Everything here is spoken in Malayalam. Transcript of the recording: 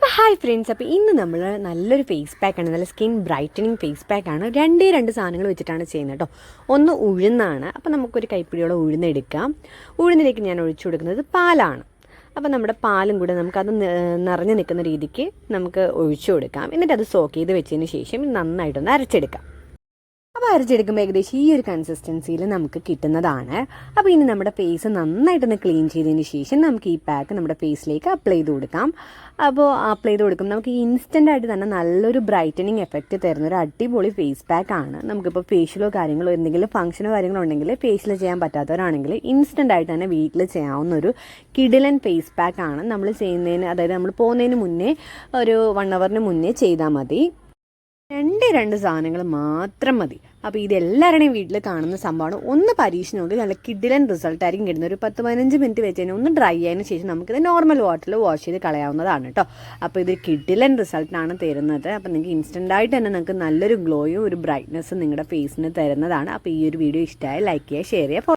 അപ്പോൾ ഹായ് ഫ്രണ്ട്സ്. അപ്പോൾ ഇന്ന് നമ്മൾ നല്ലൊരു ഫേസ് പാക്കാണ് നല്ല സ്കിൻ ബ്രൈറ്റനിങ് ഫേസ് പാക്കാണ് രണ്ടേ രണ്ട് സാധനങ്ങൾ വെച്ചിട്ടാണ് ചെയ്യുന്നത് കേട്ടോ ഒന്ന് ഉഴുന്നാണ്. അപ്പോൾ നമുക്കൊരു കൈപ്പിടിയോളം ഉഴുന്നെടുക്കാം. ഉഴുന്നിലേക്ക് ഞാൻ ഒഴിച്ചു കൊടുക്കുന്നത് പാലാണ്. അപ്പോൾ നമ്മുടെ പാലും കൂടെ നമുക്കത് നിറഞ്ഞു നിൽക്കുന്ന രീതിക്ക് നമുക്ക് ഒഴിച്ചു കൊടുക്കാം. എന്നിട്ട് അത് സോക്ക് ചെയ്ത് വെച്ചതിന് ശേഷം നന്നായിട്ടൊന്ന് അരച്ചെടുക്കാം. അപ്പോൾ അരച്ചെടുക്കുമ്പോൾ ഏകദേശം ഈ ഒരു കൺസിസ്റ്റൻസിയിൽ നമുക്ക് കിട്ടുന്നതാണ്. അപ്പോൾ ഇനി നമ്മുടെ ഫേസ് നന്നായിട്ടൊന്ന് ക്ലീൻ ചെയ്തതിന് ശേഷം നമുക്ക് ഈ പാക്ക് നമ്മുടെ ഫേസിലേക്ക് അപ്ലൈ ചെയ്ത് കൊടുക്കാം. അപ്പോൾ അപ്ലൈ ചെയ്ത് കൊടുക്കും നമുക്ക് ഇൻസ്റ്റന്റ് ആയിട്ട് തന്നെ നല്ലൊരു ബ്രൈറ്റനിങ് എഫക്റ്റ് തരുന്ന ഒരു അടിപൊളി ഫേസ് പാക്ക് ആണ്. നമുക്കിപ്പോൾ ഫേഷ്യലോ കാര്യങ്ങളോ എന്തെങ്കിലും ഫംഗ്ഷനോ കാര്യങ്ങളോ ഉണ്ടെങ്കിൽ ഫേഷ്യൽ ചെയ്യാൻ പറ്റാത്തവരാണെങ്കിൽ ഇൻസ്റ്റന്റ് ആയിട്ട് തന്നെ വീട്ടിൽ ചെയ്യാവുന്ന ഒരു കിഡിലൻ ഫേസ് പാക്ക് ആണ്. നമ്മൾ ചെയ്യുന്നതിന് അതായത് നമ്മൾ പോകുന്നതിന് മുന്നേ ഒരു വൺ അവറിന് മുന്നേ ചെയ്താൽ മതി. രണ്ട് രണ്ട് സാധനങ്ങൾ മാത്രം മതി. അപ്പോൾ ഇത് എല്ലാവരുടെയും വീട്ടിൽ കാണുന്ന സംഭവമാണ്. ഒന്ന് പരീക്ഷ നോക്കി നല്ല കിഡിലൻ റിസൾട്ട് ആയിരിക്കും കിട്ടുന്നത്. ഒരു പത്ത് പതിനഞ്ച് മിനിറ്റ് വെച്ച് കഴിഞ്ഞാൽ ഒന്ന് ഡ്രൈ ആയതിനു ശേഷം നമുക്കിത് നോർമൽ വാട്ടറിൽ വാഷ് ചെയ്ത് കളയാവുന്നതാണ് കേട്ടോ അപ്പോൾ ഇത് കിഡിലൻ റിസൾട്ടാണ് തരുന്നത്. അപ്പോൾ നിങ്ങൾക്ക് ഇൻസ്റ്റന്റ് ആയിട്ട് തന്നെ നിങ്ങൾക്ക് നല്ലൊരു ഗ്ലോയും ഒരു ബ്രൈറ്റ്നസ്സും നിങ്ങളുടെ ഫേസിന് തരുന്നതാണ്. അപ്പോൾ ഈ ഒരു വീഡിയോ ഇഷ്ടമായി ലൈക്ക് ചെയ്യുക ഷെയർ ചെയ്യുക